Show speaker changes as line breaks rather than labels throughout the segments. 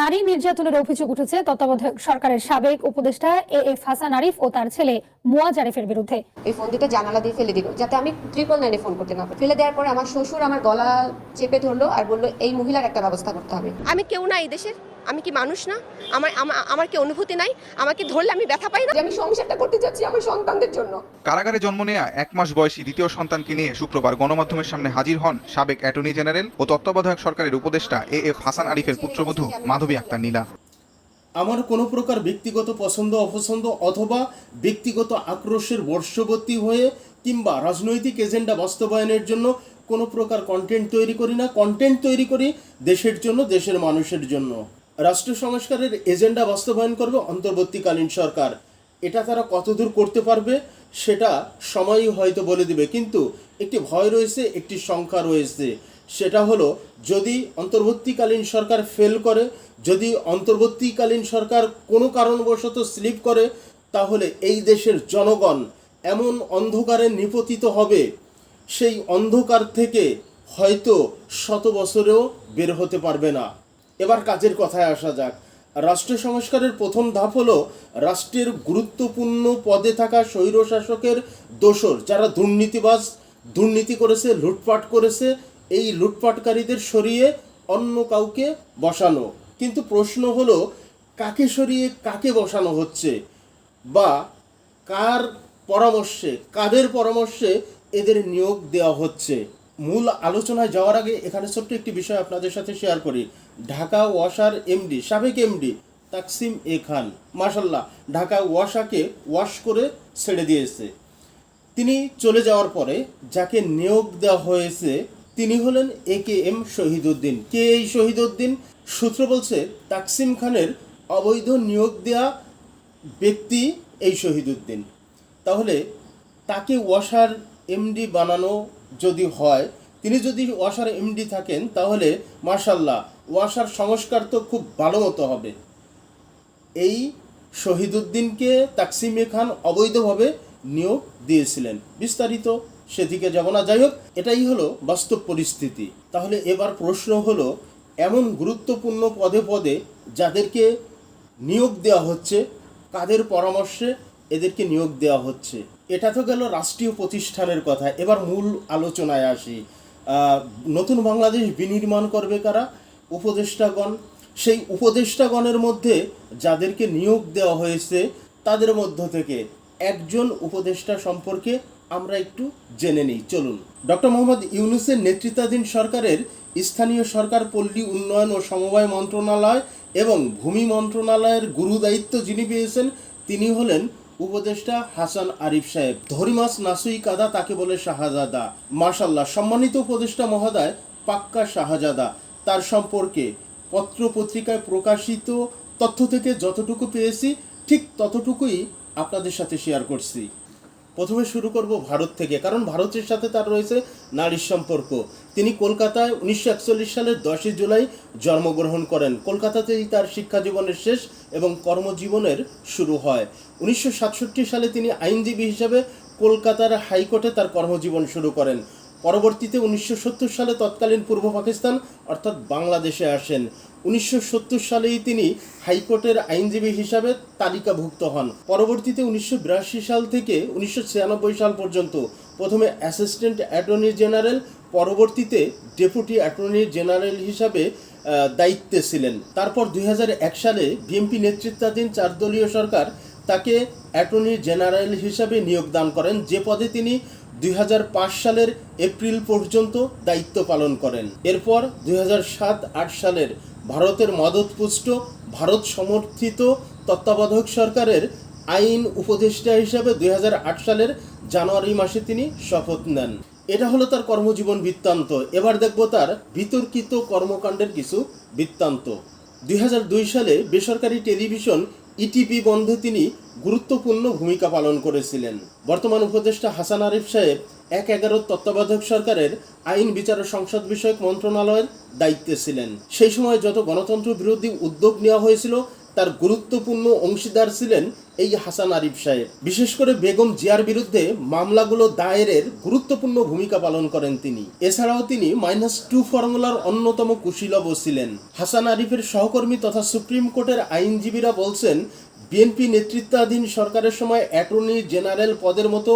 নারী নির্যাতনের অভিযোগ উঠেছে। তত্ত্বাবধায়ক সরকারের সাবেক উপদেষ্টা এ এফ হাসান আরিফ ও তার ছেলে মুয়াজ আরিফের বিরুদ্ধে।
এই ফোন দুটো জানালা দিয়ে ফেলে দিল যাতে আমি ট্রিপল নাইনে ফোন করতে না ফেলে দেওয়ার পরে আমার শ্বশুর আমার গলা চেপে ধরলো আর বলল এই মহিলার একটা ব্যবস্থা করতে হবে।
আমি কেউ না এই দেশের। আমি কি মানুষ না? আমার আমার কি অনুভূতি নাই? আমাকে ধরলে আমি ব্যথা পাই না?
যে আমি সংসারটা করতে চাচ্ছি আমার সন্তানদের জন্য।
কারাগারে জন্ম নেয়া এক মাস বয়সী দ্বিতীয় সন্তানকে নিয়ে শুক্রবার গণমাধ্যমের সামনে হাজির হন সাবেক অ্যাটর্নি জেনারেল ও তত্ত্বাবধায়ক সরকারের উপদেষ্টা এ এফ হাসান আরিফের পুত্রবধূ মাধবী আক্তার নীলা।
আমার কোনো প্রকার ব্যক্তিগত পছন্দ অপছন্দ অথবা ব্যক্তিগত আক্রোশের বর্ষবর্তী হয়ে কিংবা রাজনৈতিক এজেন্ডা বাস্তবায়নের জন্য কোনো প্রকার কন্টেন্ট তৈরি করি না। কন্টেন্ট তৈরি করি দেশের জন্য দেশের মানুষের জন্য। রাষ্ট্র সংস্কারের এজেন্ডা বাস্তবায়ন করবে অন্তর্বর্তীকালীন সরকার। এটা তারা কতদূর করতে পারবে, সেটা সময়ই হয়তো বলে দিবে। কিন্তু একটি ভয় রয়েছে, একটি সংখ্যা রয়েছে। সেটা হলো, যদি অন্তর্বর্তীকালীন সরকার ফেল করে, যদি অন্তর্বর্তীকালীন সরকার কোনো কারণবশত স্লিপ করে, তাহলে এই দেশের জনগণ এমন অন্ধকারে নিপতিত হবে। সেই অন্ধকার থেকে হয়তো শত বছরেও বের হতে পারবে না। এবার কাজের কথায় আসা যাক। রাষ্ট্র সংস্কারের প্রথম ধাপ হলো রাষ্ট্রের গুরুত্বপূর্ণ পদে থাকা স্বৈরশাসকের দোসর যারা দুর্নীতিবাজ, দুর্নীতি করেছে, লুটপাট করেছে, এই লুটপাটকারীদের সরিয়ে অন্য কাউকে বসানো। কিন্তু প্রশ্ন হলো, কাকে সরিয়ে কাকে বসানো হচ্ছে? বা কার পরামর্শে, কাদের পরামর্শে এদের নিয়োগ দেওয়া হচ্ছে? মূল আলোচনায় যাওয়ার আগে এখানে ছোট্ট একটি বিষয় আপনাদের সাথে শেয়ার করি। ঢাকা ওয়াসার এমডি সাবেক এমডি তাকসিম এ খান। মাসাল্লাহ ঢাকা ওয়াসাকে ওয়াশ করে ছেড়ে দিয়েছে। তিনি চলে যাওয়ার পরে যাকে নিয়োগ দেওয়া হয়েছে, তিনি হলেন এ কে এম শহীদুদ্দিন। কে এই শহীদুদ্দিন? সূত্র বলছে, তাকসিম খানের অবৈধ নিয়োগ দেয়া ব্যক্তি এই শহীদুদ্দিন। তাহলে তাকে ওয়াসার এমডি বানানো যদি হয় তিনি যদি ওয়াসার এমডি থাকেন, তাহলে মার্শাল্লাহ ওয়াসার সংস্কার তো খুব ভালো মতো হবে। এই শহীদুদ্দিনকে তাকসিমে খান অবৈধভাবে নিয়োগ দিয়েছিলেন। বিস্তারিত সেদিকে যাব না। যাই হোক, এটাই হলো বাস্তব পরিস্থিতি। তাহলে এবার প্রশ্ন হলো, এমন গুরুত্বপূর্ণ পদে পদে যাদেরকে নিয়োগ দেওয়া হচ্ছে, কাদের পরামর্শে এদেরকে নিয়োগ দেওয়া হচ্ছে? এটা তো গেল রাষ্ট্রীয় প্রতিষ্ঠানের কথা। এবার মূল আলোচনায় আসি। নতুন বাংলাদেশ বিনির্মাণ করবে কারা? উপদেষ্টাগণ। সেই উপদেষ্টাগণের মধ্যে যাদেরকে নিয়োগ দেওয়া হয়েছে, তাদের মধ্য থেকে একজন উপদেষ্টা সম্পর্কে আমরা একটু জেনে নিই। চলুন। ডক্টর মোহাম্মদ ইউনুসের নেতৃত্বাধীন সরকারের স্থানীয় সরকার, পল্লী উন্নয়ন ও সমবায় মন্ত্রণালয় এবং ভূমি মন্ত্রণালয়ের গুরু দায়িত্ব যিনি পেয়েছেন, তিনি হলেন উপদেষ্টা হাসান আরিফ সাহেব ধরিমাস নাসুই কাদা তাকে বলে শাহজাদা। মার্শাল্লাহ সম্মানিত উপদেষ্টা মহোদয়, পাক্কা শাহজাদা। তার সম্পর্কে পত্র পত্রিকায় প্রকাশিত তথ্য থেকে যতটুকু পেয়েছি, ঠিক ততটুকুই আপনাদের সাথে শেয়ার করছি। প্রথমে শুরু করব ভারত থেকে, কারণ ভারতের সাথে তার রয়েছে নারীর সম্পর্ক। তিনি কলকাতায় উনিশশো একচল্লিশ সালের দশই জুলাই জন্মগ্রহণ করেন। কলকাতাতেই তার শিক্ষা জীবনের শেষ এবং কর্মজীবনের শুরু হয়। উনিশশো সাতষট্টি সালে তিনি আইনজীবী হিসেবে কলকাতার হাইকোর্টে তার কর্মজীবন শুরু করেন। পরবর্তীতে উনিশশো সত্তর সালে তৎকালীন পূর্ব পাকিস্তান, অর্থাৎ বাংলাদেশে আসেন। উনিশশো সত্তর সালেই তিনি হাইকোর্টের আইনজীবী হিসাবে তালিকাভুক্ত হন। পরবর্তীতে উনিশশো বিরাশি সাল থেকে উনিশশো ছিয়ানব্বই সাল পর্যন্ত প্রথমে অ্যাসিস্ট্যান্ট অ্যাটর্নি জেনারেল, পরবর্তীতে ডেপুটি অ্যাটর্নি জেনারেল হিসাবে দায়িত্বে ছিলেন। তারপর দুই হাজার এক সালে বিএনপি নেতৃত্বাধীন চারদলীয় সরকার তাকে অ্যাটর্নি জেনারেল হিসাবে নিয়োগ দান করেন। যে পদে তিনি দুই হাজার পাঁচ সালের এপ্রিল পর্যন্ত দায়িত্ব পালন করেন। এরপর দুই সালের ভারতের মদতপুষ্ট, ভারত সমর্থিত তত্ত্বাবধায়ক সরকারের আইন উপদেষ্টা হিসাবে দুই সালের জানুয়ারি মাসে তিনি শপথ নেন। এটা হলো তার কর্মজীবন বৃত্তান্ত। এবার দেখব তার বিতর্কিত কর্মকাণ্ডের কিছু বৃত্তান্ত। দুই হাজার দুই সালে বেসরকারি টেলিভিশন ইটিপি বন্ধে তিনি গুরুত্বপূর্ণ ভূমিকা পালন করেছিলেন। বর্তমান উপদেষ্টা হাসান আরিফ সাহেব এক এগারো তত্ত্বাবধায়ক সরকারের আইন, বিচার ও সংসদ বিষয়ক মন্ত্রণালয়ের দায়িত্বে ছিলেন। সেই সময় যত গণতন্ত্র বিরোধী উদ্যোগ নেওয়া হয়েছিল, তার গুরুত্বপূর্ণ অংশীদার ছিলেন এই হাসান আরিফ সাহেব। বিশেষ করে বেগম জিয়ার বিরুদ্ধে মামলাগুলো দায়েরের গুরুত্বপূর্ণ ভূমিকা পালন করেন তিনি। এছাড়াও তিনি মাইনাস টু ফর্মুলার অন্যতম কুশীলবও ছিলেন। হাসান আরিফের সহকর্মী তথা সুপ্রিম কোর্টের আইনজীবীরা বলছেন, বিএনপি নেতৃত্বাধীন সরকারের সময় অ্যাটর্নি জেনারেল পদের মতো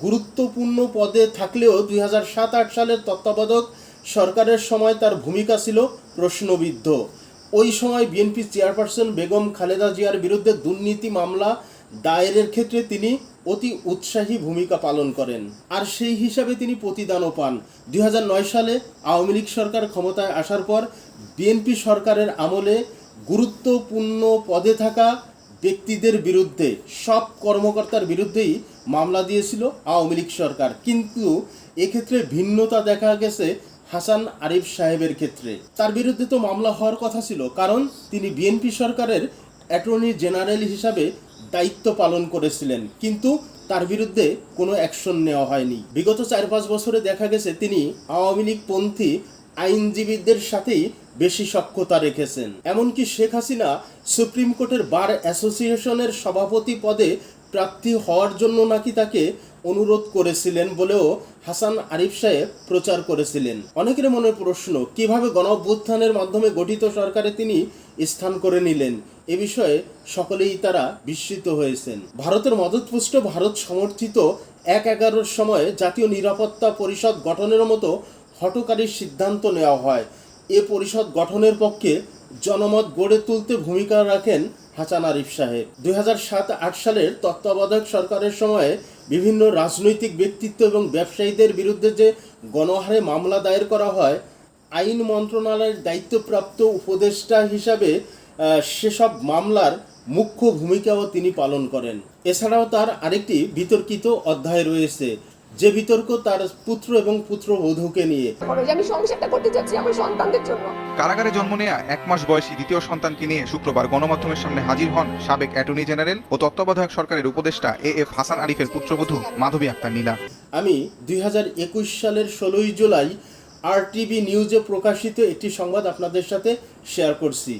গুরুত্বপূর্ণ পদে থাকলেও দুই সাত আট সালের তত্ত্বাবধায়ক সরকারের সময় তার ভূমিকা ছিল প্রশ্নবিদ্ধ। ওই সময় বিএনপি চেয়ারপারসন বেগম খালেদা জিয়ার বিরুদ্ধে দুর্নীতি মামলা দায়েরের ক্ষেত্রে তিনি অতি উৎসাহী ভূমিকা পালন করেন। আর সেই হিসাবে তিনি প্রতিদানও পান। দুই হাজার নয় সালে আওয়ামী লীগ সরকার ক্ষমতায় আসার পর বিএনপি সরকারের আমলে গুরুত্বপূর্ণ পদে থাকা ব্যক্তিদের বিরুদ্ধে, সব কর্মকর্তার বিরুদ্ধেই মামলা দিয়েছিল আওয়ামী লীগ সরকার। কিন্তু এক্ষেত্রে ভিন্নতা দেখা গেছে হাসান আরিফ সাহেবের ক্ষেত্রে। তার বিরুদ্ধে তো মামলা হওয়ার কথা ছিল, কারণ তিনি বিএনপি সরকারের অ্যাটর্নি জেনারেল হিসাবে দায়িত্ব পালন করেছিলেন। কিন্তু তার বিরুদ্ধে কোনো অ্যাকশন নেওয়া হয়নি। বিগত চার পাঁচ বছরে দেখা গেছে তিনি আওয়ামী লীগ পন্থী আইনজীবীদের সাথেই বেশি সক্ষতা রেখেছেন। এমনকি শেখ হাসিনা সুপ্রিম কোর্টের বার অ্যাসোসিয়েশনের সভাপতি পদে প্রার্থী হওয়ার জন্য নাকি তাকে অনুরোধ করেছিলেন বলেও হাসান আরিফ সাহেব প্রচার করেছিলেন। অনেকের মনে প্রশ্ন, কীভাবে গণ অভ্যুত্থানের মাধ্যমে গঠিত সরকারে তিনি স্থান করে নিলেন? এ বিষয়ে সকলেই তারা বিস্মিত হয়েছেন। ভারতের মদতপুষ্ট ভারত সমর্থিত এক এগারোর সময় জাতীয় নিরাপত্তা পরিষদ গঠনের মতো হটকারী সিদ্ধান্ত নেওয়া হয়। এ পরিষদ গঠনের পক্ষে জনমত গড়ে তুলতে ভূমিকা রাখেন হাসান আরিফ সাহেব। দুই সালের তত্ত্বাবধায়ক সরকারের সময়ে বিভিন্ন রাজনৈতিক ব্যক্তিত্ব এবং ব্যবসায়ীদের বিরুদ্ধে যে গণহারে মামলা দায়ের করা হয়, আইন মন্ত্রণালয়ের দায়িত্বপ্রাপ্ত উপদেষ্টা হিসাবে সেসব মামলার মুখ্য ভূমিকাও তিনি পালন করেন। এছাড়াও তার আরেকটি বিতর্কিত অধ্যায় রয়েছে। যে বিতর্ক তার পুত্র এবং পুত্রবধূকে নিয়ে।
আমি সংসারটা করতে চাচ্ছি আমার সন্তানদের জন্য।
কারাগারে জন্ম নেয়া এক মাস বয়সী দ্বিতীয় সন্তানকে নিয়ে শুক্রবার গণমাধ্যমের সামনে হাজির হন সাবেক অ্যাটর্নি জেনারেল ও তত্ত্বাবধায়ক সরকারের উপদেষ্টা এ এফ হাসান আরিফের পুত্রবধূ মাধবী আক্তার নীলা।
আমি দুই হাজার একুশ সালের ষোলোই জুলাই আরটিভি নিউজে প্রকাশিত একটি সংবাদ আপনাদের সাথে শেয়ার করছি।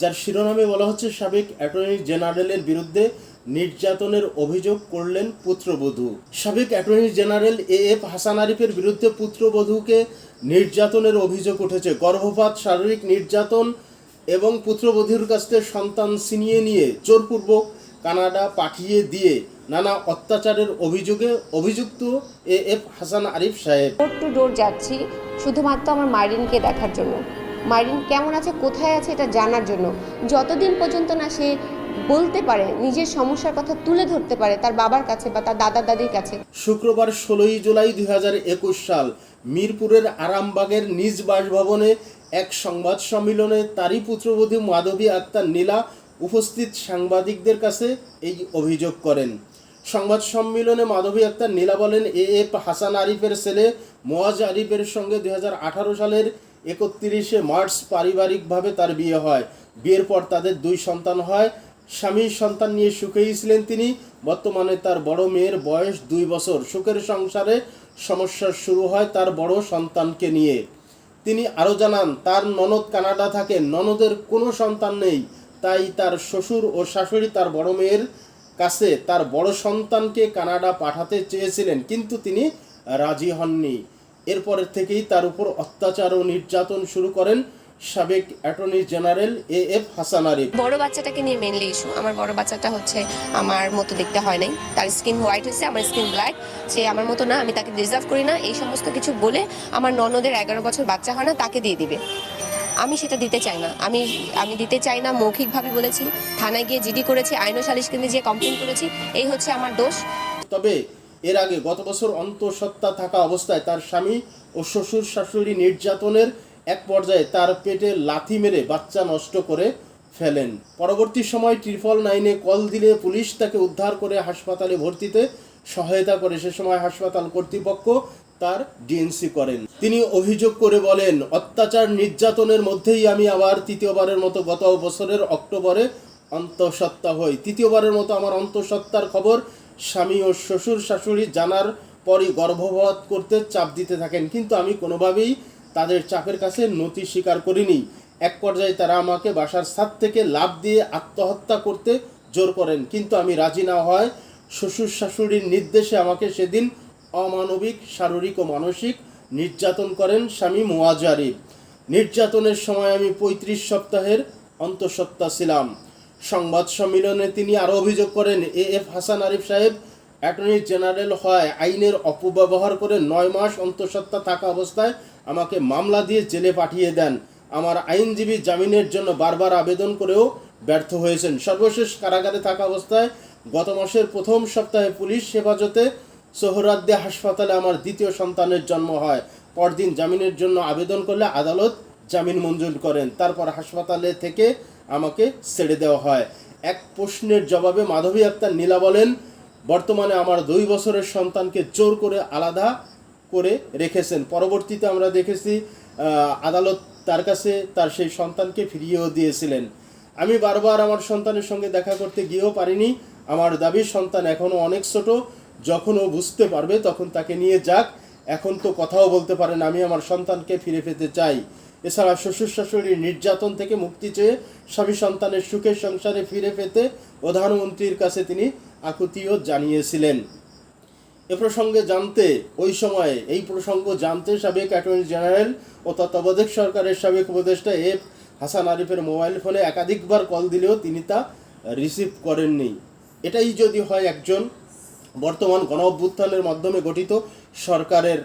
যার শিরোনামে বলা হচ্ছে সাবেক অ্যাটর্নি জেনারেলের বিরুদ্ধে নির্যাতনের অভিযোগ করলেন পুত্রবধূ। সাবেক attorney general A F Hasan আরিফের বিরুদ্ধে পুত্রবধূকে নির্যাতনের অভিযোগ উঠেছে। গর্ভপাত, শারীরিক নির্যাতন এবং পুত্রবধূর কাছ থেকে সন্তান ছিনিয়ে নিয়ে জোরপূর্বক কানাডা পাঠিয়ে দিয়ে নানা অত্যাচারের অভিযোগে অভিযুক্ত এ এফ হাসান আরিফ সাহেব।
ডোর টু ডোর যাচ্ছি, শুধুমাত্র আমার মারিনকে দেখার জন্য। মারিন কেমন আছে, কোথায় আছে, এটা জানার জন্য। যতদিন পর্যন্ত না সে বলতে পারে, নিজের সমস্যার কথা তুলে ধরতে পারে তার বাবার কাছে বা তার দাদা দাদির কাছে।
শুক্রবার ষোলোই জুলাই দুই হাজার একুশ সাল মিরপুরের আরামবাগের নিজ বাসভবনে এক সংবাদ সম্মেলনে তারই পুত্রবধূ মাধবী আক্তার নীলা উপস্থিত সাংবাদিকদের কাছে এই অভিযোগ করেন। সংবাদ সম্মেলনে মাধবী আক্তার নীলা বলেন, এ এফ হাসান আরিফের ছেলে মোয়াজ আরিফের সঙ্গে দুই হাজার আঠারো সালের একত্রিশে মার্চ পারিবারিকভাবে তার বিয়ে হয়। বিয়ের পর তাদের দুই সন্তান হয়। স্বামীর সন্তান নিয়ে সুখেই ছিলেন তিনি। বর্তমানে তার বড় মেয়ের বয়স দুই বছর। সুখের সংসারে সমস্যা শুরু হয় তার বড় সন্তানকে নিয়ে। তিনি আরও জানান, তার ননদ কানাডা থাকেন ননদের কোনো সন্তান নেই। তাই তার শ্বশুর ও শাশুড়ি তার বড় মেয়ের কাছে তার বড় সন্তানকে কানাডা পাঠাতে চেয়েছিলেন, কিন্তু তিনি রাজি হননি। এরপরের থেকেই তার উপর অত্যাচার ও নির্যাতন শুরু করেন। সাবেক attorney general A F Hasan Arif.
বড় বাচ্চাটাকে নিয়ে মেনলি ইস্যু আমার বড় বাচ্চাটা হচ্ছে আমার মতো দেখতে হয় নাই। তার স্কিন হোয়াইট হয়েছে আমার স্কিন ব্ল্যাক সে আমার মতো না আমি তাকে ডিজার্ভ করি না। এই সমস্ত কিছু বলে আমার ননদের এগারো বছর বাচ্চা হয় না তাকে দিয়ে দিবে। আমি সেটা দিতে চাই না। আমি আমি দিতে চাই না মৌখিকভাবে বলেছি। থানায় গিয়ে জিডি করেছি আইন ও সালিশ কেন্দ্রে যে কমপ্লেন করেছি। এই হচ্ছে আমার দোষ।
তবে এর আগে গত বছর অন্তঃসত্ত্বা থাকা অবস্থায় তার স্বামী ও শ্বশুর শাশুড়ি নির্যাতনের এক পর্যায়ে তার পেটে লাথি মেরে বাচ্চা নষ্ট করে ফেলেন। পরবর্তী সময় ট্রিপল নাইনে কল দিলে পুলিশ তাকে উদ্ধার করে হাসপাতালে ভর্তিতে সহায়তা করে। সে সময় হাসপাতাল কর্তৃপক্ষ তার ডিএনসি করেন। তিনি অভিযোগ করে বলেন, অত্যাচার নির্যাতনের মধ্যেই আমি আবার তৃতীয়বারের মতো গত বছরের অক্টোবরে অন্তঃসত্ত্বা হই। তৃতীয়বারের মতো আমার অন্তঃসত্ত্বার খবর স্বামী ও শ্বশুর শাশুড়ি জানার পরই গর্ভপাত করতে চাপ দিতে থাকেন। কিন্তু আমি কোনোভাবেই তাদের চাপের কাছে নতি স্বীকার করিনি। এক পর্যায়ে তারা আমাকে বাসার ছাদ থেকে লাভ দিয়ে আত্মহত্যা করতে জোর করেন, কিন্তু আমি রাজি না হয়। শ্বশুর শাশুড়ির নির্দেশে আমাকে সেদিন অমানবিক, শারীরিক ও মানসিক নির্যাতন করেন স্বামী মুয়াজারিফ নির্যাতনের সময় আমি পঁয়ত্রিশ সপ্তাহের অন্তঃসত্ত্বা ছিলাম। সংবাদ সম্মেলনে তিনি আরও অভিযোগ করেন এ এফ হাসান আরিফ সাহেব, অ্যাটর্নি জেনারেল হয় আইনের অপব্যবহার করে নয় মাস অন্তঃসত্ত্বা থাকা অবস্থায় আমাকে মামলা দিয়ে জেলে পাঠিয়ে দেন। আমার আইনজীবী জামিনের জন্য বারবার আবেদন করেও ব্যর্থ হয়েছেন। সর্বশেষ কারাগারে থাকা অবস্থায় গত মাসের প্রথম সপ্তাহে পুলিশ হেফাজতে সোহরাদ্দে হাসপাতালে আমার দ্বিতীয় সন্তানের জন্ম হয়। পরদিন জামিনের জন্য আবেদন করলে আদালত জামিন মঞ্জুর করেন। তারপর হাসপাতালে থেকে আমাকে ছেড়ে দেওয়া হয়। এক প্রশ্নের জবাবে মাধবী আক্তার নীলা বলেন, বর্তমানে আমার দুই বছরের সন্তানকে জোর করে আলাদা করে রেখেছেন। পরবর্তীতে আমরা দেখেছি আদালত তার কাছে তার সেই সন্তানকে ফিরিয়েও দিয়েছিলেন। আমি বারবার আমার সন্তানের সঙ্গে দেখা করতে গিয়েও পারিনি। আমার দাবির সন্তান এখনও অনেক ছোট। যখন ও বুঝতে পারবে, তখন তাকে নিয়ে যাক। এখন তো কথাও বলতে পারেন আমি আমার সন্তানকে ফিরে পেতে চাই। এছাড়া শ্বশুর শাশুড়ির নির্যাতন থেকে মুক্তি চেয়ে স্বামী সন্তানের সুখের সংসারে ফিরে পেতে প্রধানমন্ত্রীর কাছে তিনি আকুতিও জানিয়েছিলেন। এ প্রসঙ্গে জানতে, ওই সময়ে এই প্রসঙ্গ জানতে সাবেক অ্যাটর্নি জেনারেল ও তত্ত্বাবধায়ক সরকারের সাবেক উপদেষ্টা এফ হাসান আরিফের মোবাইল ফোনে একাধিকবার কল দিলেও তিনি তা রিসিভ করেননি। এটাই যদি হয় একজন বর্তমান গণ অভ্যুত্থানের মাধ্যমে গঠিত সরকারের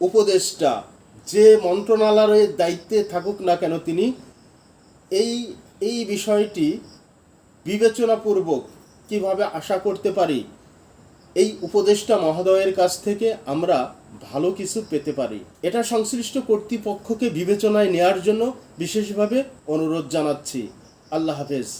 উপদেষ্টা, যে মন্ত্রণালয়ের দায়িত্বে থাকুক না কেন তিনি এই এই বিষয়টি বিবেচনাপূর্বক কীভাবে আশা করতে পারি এই উপদেষ্টা মহোদয়ের কাছ থেকে আমরা ভালো কিছু পেতে পারি। এটা সংশ্লিষ্ট কর্তৃপক্ষকে বিবেচনায় নেয়ার জন্য বিশেষভাবে অনুরোধ জানাচ্ছি। আল্লাহ হাফেজ।